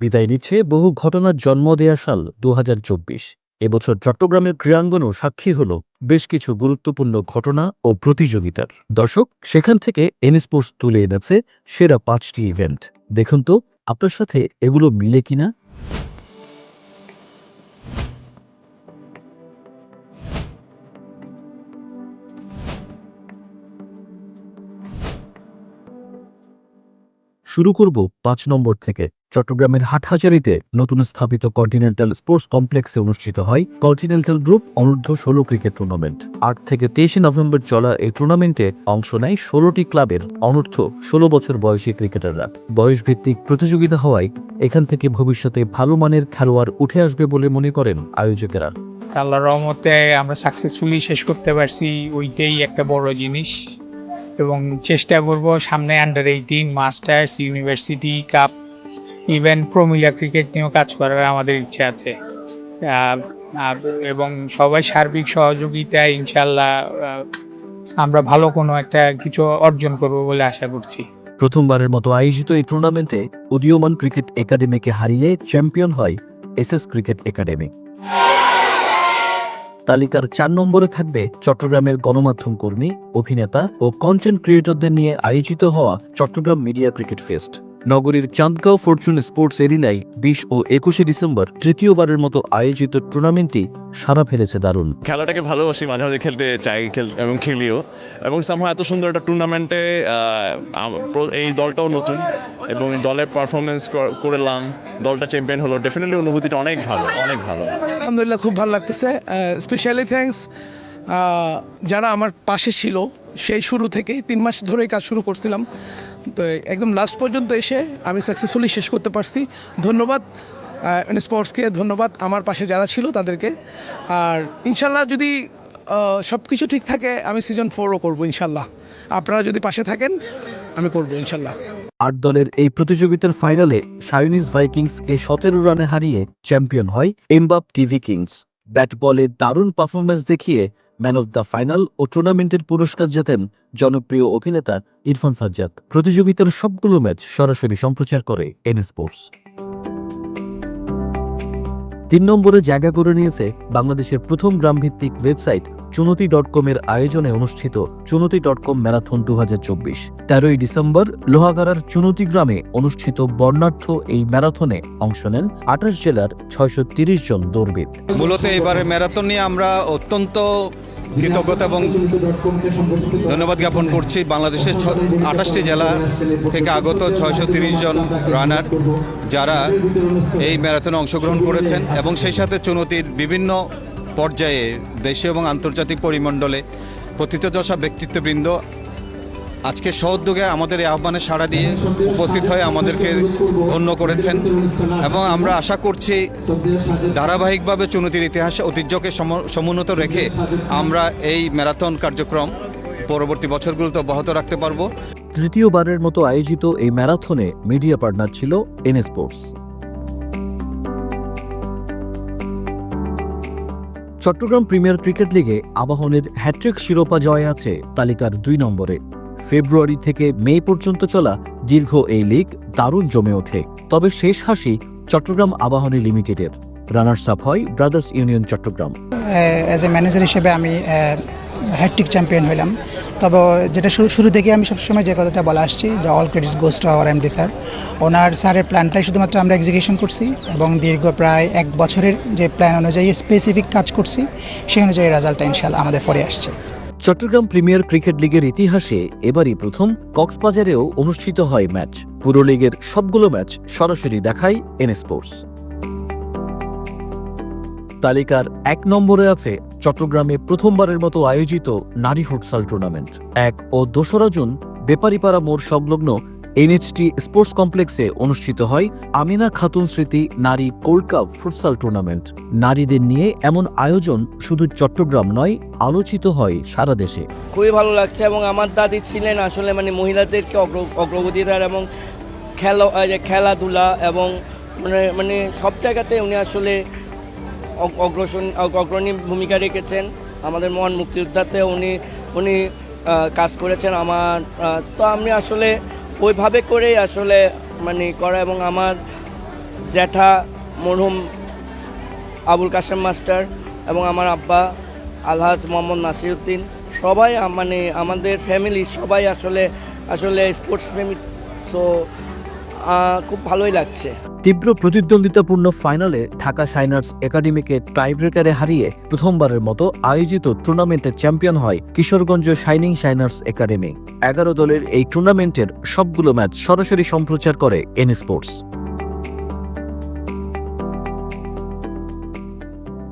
বিদায় নিচ্ছে বহু ঘটনার জন্ম দেয়া সাল দু হাজার চব্বিশ। এবছর চট্টগ্রামের ক্রীড়াঙ্গনও সাক্ষী হল বেশ কিছু গুরুত্বপূর্ণ ঘটনা ও প্রতিযোগিতার। দর্শক, সেখান থেকে এন স্পোর্টস তুলে এনেছে সেরা পাঁচটি ইভেন্ট। দেখুন তো, আপনার সাথে এগুলো মিলে কিনা? শুরু করব পাঁচ নম্বর থেকে। চট্টগ্রামের হাটহাজারিতে নতুন স্থাপিত কন্টিনেন্টাল স্পোর্টস কমপ্লেক্সে অনুষ্ঠিত হয় কন্টিনেন্টাল গ্রুপ অনূর্ধ্ব ষোলো ক্রিকেট টুর্নামেন্ট। আট থেকে তেইশে নভেম্বর চলা এই টুর্নামেন্টে অংশ নেয় ষোলোটি ক্লাবের অনূর্ধ্ব ষোলো বছর বয়সী ক্রিকেটাররা। বয়সভিত্তিক প্রতিযোগিতা হওয়ায় এখান থেকে ভবিষ্যতে ভালো মানের খেলোয়াড় উঠে আসবে বলে মনে করেন আয়োজকেরা। আল্লাহর রহমতে আমরা সাকসেসফুলি শেষ করতে পারছি, ওইটাই একটা বড় জিনিস। এবং চেষ্টা করব সামনে under eighteen masters university cup even প্রমিলা ক্রিকেট নিয়েও কাজ করার আমাদের ইচ্ছে আছে। এবং সবাই সার্বিক সহযোগিতায় ইনশাল্লাহ আমরা ভালো কোনো একটা কিছু অর্জন করব বলে আশা করছি। প্রথমবারের মতো আয়োজিত এই টুর্নামেন্টে উদীয়মান ক্রিকেট একাডেমিকে হারিয়ে চ্যাম্পিয়ন হয় এসএস ক্রিকেট একাডেমি তালিকার চার নম্বরে থাকবে চট্টগ্রামের গণমাধ্যম কর্মী, অভিনেতা ও কন্টেন্ট ক্রিয়েটরদের নিয়ে আয়োজিত হওয়া চট্টগ্রাম মিডিয়া ক্রিকেট ফেস্ট নগরীর চাঁদগাঁও ফরচুন স্পোর্টস এরিনায় বিশ ও একুশে ডিসেম্বর তৃতীয়বারের মতো আয়োজিত টুর্নামেন্টটি সারা ফেলেছে দারুণ। খেলাটাকে ভালোবাসি মাঝে মাঝে খেলতে চাই খেল এবং খেলিও। এবং সামহা এত সুন্দর একটা টুর্নামেন্টে এই দলটাও নতুন এবং এই দলের পারফরমেন্স করলাম দলটা চ্যাম্পিয়ন হলো। ডেফিনেটলি অনুভূতিটা অনেক ভালো অনেক ভালো। আলহামদুলিল্লাহ খুব ভালো লাগতেছে। স্পেশালি থ্যাঙ্কস যারা আমার পাশে ছিল সেই শুরু থেকেই তিন মাস ধরেই কাজ শুরু করছিলাম। তো একদম লাস্ট পর্যন্ত এসে আমি সাকসেসফুলি শেষ করতে পারছি। ধন্যবাদ স্পোর্টসকে ধন্যবাদ আমার পাশে যারা ছিল তাদেরকে। আর ইনশাল্লাহ যদি সব কিছু ঠিক থাকে, আমি সিজন ফোরও করব ইনশাল্লাহ। আপনারা যদি পাশে থাকেন, আমি করব ইনশাল্লাহ। আট দলের এই প্রতিযোগিতার ফাইনালে সাইনিজ ভাইকিংসকে সতেরো রানে হারিয়ে চ্যাম্পিয়ন হয় এমবাব টিভি কিংস ব্যাট বলে দারুণ পারফরমেন্স দেখিয়ে ম্যান অফ দ্য ফাইনাল ও টুর্নামেন্টের পুরস্কার জেতেন জনপ্রিয় অভিনেতা ইরফান সাজ্জাদ। প্রতিযোগিতার সবগুলো ম্যাচ সরাসরি সম্প্রচার করে এন স্পোর্টস। তিন নম্বরে জায়গা করে নিয়েছে বাংলাদেশের প্রথম গ্রামভিত্তিক ওয়েবসাইট চুনতি ডট কমের আয়োজনে অনুষ্ঠিত চুনতি ডট কম ম্যারাথন দু হাজার চব্বিশ। তেরোই ডিসেম্বর লোহাগাড়ার চুনতি গ্রামে অনুষ্ঠিত বর্ণাঢ্য এই ম্যারাথনে অংশ নেন আঠাশ জেলার ছয়শো জন দৌড়বিদ। মূলত এবারে ম্যারাথন নিয়ে আমরা অত্যন্ত কৃতজ্ঞতা এবং ধন্যবাদ জ্ঞাপন করছি। বাংলাদেশের আঠাশটি জেলা থেকে আগত ছয়শো জন রানার যারা এই ম্যারাথনে অংশগ্রহণ করেছেন এবং সেই সাথে চুনতির বিভিন্ন পর্যায়ে দেশীয় এবং আন্তর্জাতিক পরিমণ্ডলে প্রথিতযশা ব্যক্তিত্ববৃন্দ আজকে সহদ্যোগে আমাদের এই আহ্বানে সাড়া দিয়ে উপস্থিত হয়ে আমাদেরকে ধন্য করেছেন এবং আমরা আশা করছি ধারাবাহিকভাবে চুনতির ইতিহাসে ঐতিহ্যকে সমুন্নত রেখে আমরা এই ম্যারাথন কার্যক্রম পরবর্তী বছরগুলোতে অব্যাহত রাখতে পারব। তৃতীয়বারের মতো আয়োজিত এই ম্যারাথনে মিডিয়া পার্টনার ছিল N sports. Chattogram premier cricket লিগে আবাহনের হ্যাট্রিক শিরোপা জয় আছে তালিকার দুই নম্বরে। ফেব্রুয়ারি থেকে মে পর্যন্ত চলা দীর্ঘ এই লিগ দারুণ জমে ওঠে। তবে শেষ হাসি চট্টগ্রাম আবাহনী লিমিটেডের। রানার্স আপ হয় brothers union Chattogram. As a manager হিসেবে আমি হ্যাট্রিক চ্যাম্পিয়ন হইলাম। তবে যেটা শুরু শুরু থেকে আমি সবসময় যে কথাটা বলে আসছি যে all credit goes to our MD sir ওনার স্যারের প্ল্যানটাই শুধুমাত্র আমরা এক্সিকিউশন করছি এবং দীর্ঘ প্রায় এক বছরের যে প্ল্যান অনুযায়ী স্পেসিফিক কাজ করছি, সেই অনুযায়ী রেজাল্টটা ইনশাল্লাহ আমাদের ফরে আসছে। চট্টগ্রাম প্রিমিয়ার ক্রিকেট লিগের ইতিহাসে এবারই প্রথম কক্সবাজারেও অনুষ্ঠিত হয় ম্যাচ। পুরো লিগের সবগুলো ম্যাচ সরাসরি দেখায় এন স্পোর্টস। তালিকার এক নম্বরে আছে চট্টগ্রামে প্রথমবারের মতো আয়োজিত নারী ফুটসাল টুর্নামেন্ট। এক ও দোসরা জুন বেপারীপাড়া মোড় সংলগ্ন এনএচটি স্পোর্টস কমপ্লেক্সে অনুষ্ঠিত হয় আমিনা খাতুন স্মৃতি নারী গোল্ড কাপ ফুটসাল টুর্নামেন্ট। নারীদের নিয়ে এমন আয়োজন শুধু চট্টগ্রাম নয়, আলোচিত হয় সারা দেশে। খুবই ভালো লাগছে এবং আমার দাদি ছিলেন আসলে মানে মহিলাদেরকে অগ্র- অগ্রগতি দেওয়ার এবং খেলা খেলাধুলা এবং মানে মানে সব জায়গাতে উনি আসলে অগ- অগ্রসন অগ্রণী ভূমিকা রেখেছেন। আমাদের মহান মুক্তিযোদ্ধাতে উনি উনি কাজ করেছেন আমার তো আমি আসলে ওইভাবে করেই আসলে মানে করা এবং আমার জ্যাঠা মরহুম আবুল কাশেম মাস্টার এবং আমার আব্বা আলহাজ মোহাম্মদ নাসিরউদ্দিন সবাই মানে আমাদের ফ্যামিলি সবাই আসলে আসলে স্পোর্টস প্রেমিক তো খুব ভালোই লাগছে। তীব্র প্রতিদ্বন্দ্বিতাপূর্ণ ফাইনালে ঢাকা শাইনার্স একাডেমিকে টাইব্রেকারে হারিয়ে প্রথমবারের মতো আয়োজিত টুর্নামেন্টের চ্যাম্পিয়ন হয় কিশোরগঞ্জ শাইনিং শাইনার্স একাডেমি। এগারো দলের এই টুর্নামেন্টের সবগুলো ম্যাচ সরাসরি সম্প্রচার করে এন স্পোর্টস।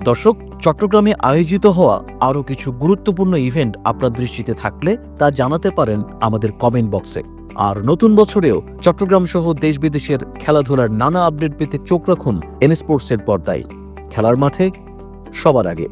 দর্শক চট্টগ্রামে আয়োজিত হওয়া আরও কিছু গুরুত্বপূর্ণ ইভেন্ট আপনার দৃষ্টিতে থাকলে তা জানাতে পারেন আমাদের কমেন্ট বক্সে। আর নতুন বছরেও চট্টগ্রাম সহ দেশ বিদেশের খেলাধুলার নানা আপডেট পেতে চোখ রাখুন এন স্পোর্টসের পর্দায়। খেলার মাঠে সবার আগে।